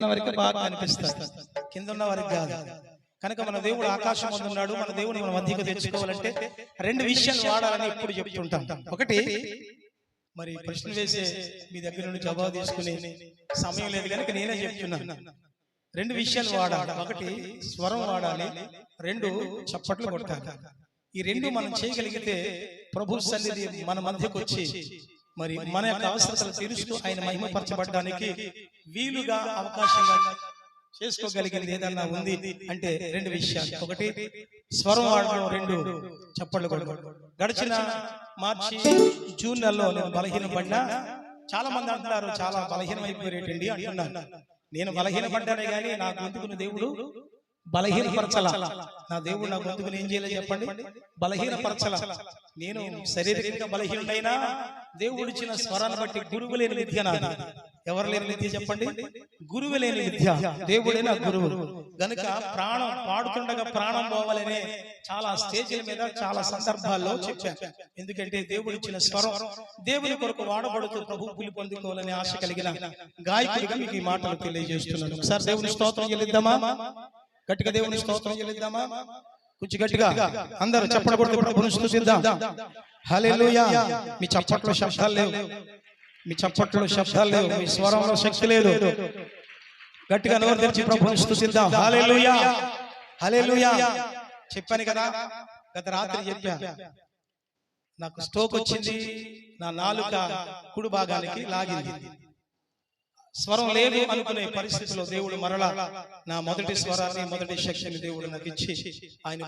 ఉన్న వారికి బాగా కనిపిస్తారు కింద ఉన్న వారికి కాదు. కనుక మన దేవుడు ఆకాశం ఉన్నాడు. మన దేవుడు మన మధ్యకు తెచ్చుకోవాలంటే రెండు విషయాలు వాడాలని ఎప్పుడు చెప్తుంటాం. ఒకటి మరి ప్రశ్న వేసే మీ దగ్గర నుండి జవాబు తీసుకునే సమయం లేదు కనుక నేనే చెప్తున్నాను. రెండు విషయాలు వాడాలి. ఒకటి స్వరం వాడాలి. రెండు చప్పట్లు కొట్టాలి. ఈ రెండు మనం చేయగలిగితే ప్రభు సన్నిధి మన మధ్యకు వచ్చి మరి మన యొక్క అవసరతలు తీరుస్తూ ఆయన మహిమపరచబడడానికి వీలుగా అవకాశంగా చేసుకోగలిగింది ఏదన్నా ఉంది అంటే రెండు విషయాలు. ఒకటి స్వరం వాడడం రెండు చప్పట్లు కొట్టడం. గడిచిన మార్చి జూన్ నెలలో నేను బలహీన పడినా చాలా మంది అంటున్నారు చాలా బలహీనం అయిపోయేటండి అంటున్నారు నేను బలహీన పడ్డానే కానీ నా గొంతుకుని దేవుడు బలహీనపరచల నా దేవుడు నా గొంతుకుని ఏం చేయలేదు చెప్పండి. బలహీనపరచల నేను శారీరకంగా బలహీనుడైనా దేవుడు ఇచ్చిన స్వరాన్ని బట్టి గురువు లేని విద్య నాది ఎవరు లేని విద్య చెప్పండి? గురువు లేని విద్య. దేవుడే నా గురువు. గనుక ప్రాణం పాడుతుండగా ప్రాణం పోవాలనే చాలా స్టేజ్ల మీద చాలా సందర్భాల్లో చెప్పాను. ఎందుకంటే దేవుడు ఇచ్చిన స్వరం దేవుని కొరకు వాడబడుతూ ప్రభు పులి పొందుకోవాలని ఆశ కలిగిన గాయకుడిగా మీకు ఈ మాటలు తెలియజేస్తున్నాను. ఒకసారి దేవుని స్తోత్రం చెల్లిద్దామా? గట్టిగా దేవుని స్తోత్రం చెల్లిద్దామా? కొంచెం గట్టిగా అందరూ మీ చప్పట్లో శబ్దాలు లేవు. మీ చప్పట్లో శబ్దాలు లేవు. మీ స్వరంలో శక్తి లేదు. గట్టిగా నోరు తెరిచి ప్రభుని స్తుతిద్దాం హల్లెలూయా. హల్లెలూయా. చెప్పాను కదా గత రాత్రి చెప్పా. నాకు స్ట్రోక్ వచ్చింది. నా నాలుక కుడి భాగానికి లాగింది. స్వరం లేదు అనుకునే పరిస్థితిలో దేవుడు మరలా నా మొదటి స్వరాన్ని మొదటి శక్తిని దేవుడు నాకు ఇచ్చి ఆయన